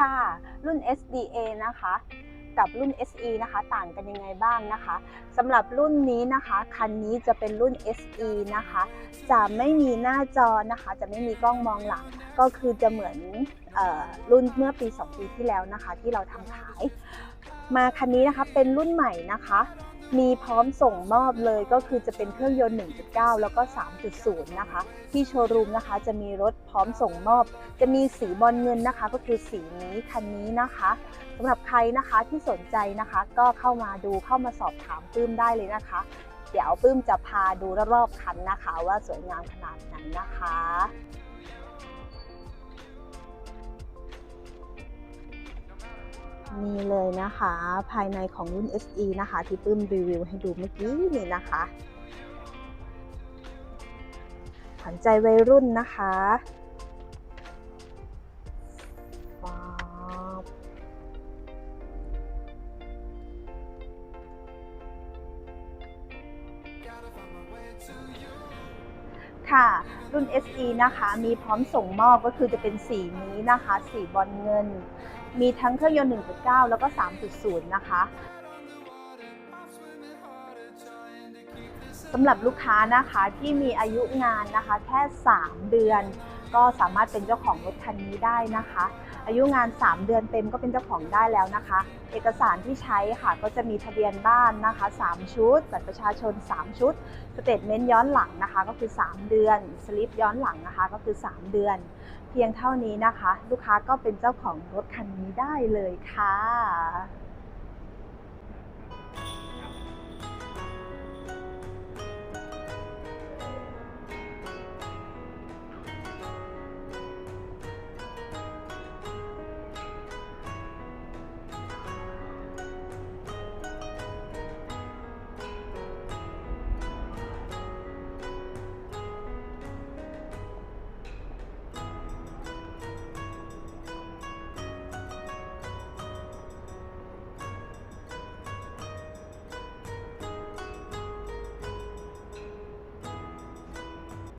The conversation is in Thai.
ค่ะ รุ่น SDA นะคะ กับรุ่น SE นะคะ ต่างกันยังไงบ้างนะคะสำหรับรุ่นนี้นะคะ คันนี้จะเป็นรุ่น SE นะคะ จะไม่มีหน้าจอนะคะ จะไม่มีกล้องมองหลัง ก็คือจะเหมือนออรุ่นเมื่อปี 2 ปีที่แล้วนะคะ ที่เราทำขาย มาคันนี้นะคะเป็นรุ่นใหม่นะคะ มีพร้อมส่งมอบเลยก็คือจะเป็นเครื่องยนต์ 1.9 แล้วก็ 3.0 นะคะ ที่โชว์รูมนะคะจะมีรถพร้อมส่งมอบ จะมีสีบอลเงินนะคะ ก็คือสีนี้คันนี้นะคะสำหรับใครนะคะที่สนใจนะคะ ก็เข้ามาดูเข้ามาสอบถามปื้มได้เลยนะคะ เดี๋ยวปื้มจะพาดูรอบๆคันนะคะ ว่าสวยงามขนาดไหนนะคะ นี่เลยนะคะ ภายในของรุ่น SE นะคะ ที่ปื้มรีวิวให้ดูเมื่อกี้นี่นะคะขวัญใจวัยรุ่นนะคะค่ะ รุ่น SE นะคะ มีพร้อมส่งมอบก็คือจะเป็นสีนี้นะคะ สีบอลเงิน มีทั้งเครื่องยนต์ 1.9 แล้วก็ 3.0 นะคะสำหรับลูกค้านะคะที่มีอายุงานนะคะแค่ 3 เดือน ก็สามารถเป็นเจ้าของรถคันนี้ได้นะคะ อายุงาน 3 เดือนเต็มก็เป็นเจ้าของได้แล้วนะคะ เอกสารที่ใช้ค่ะก็จะมีทะเบียนบ้านนะคะ 3 ชุดบัตรประชาชน 3 ชุดสเตทเมนต์ย้อนหลังนะคะ ก็คือ 3 เดือนสลิปย้อนหลังนะคะก็คือ 3 เดือน เพียงเท่านี้นะคะ ลูกค้าก็เป็นเจ้าของรถคันนี้ได้เลยค่ะ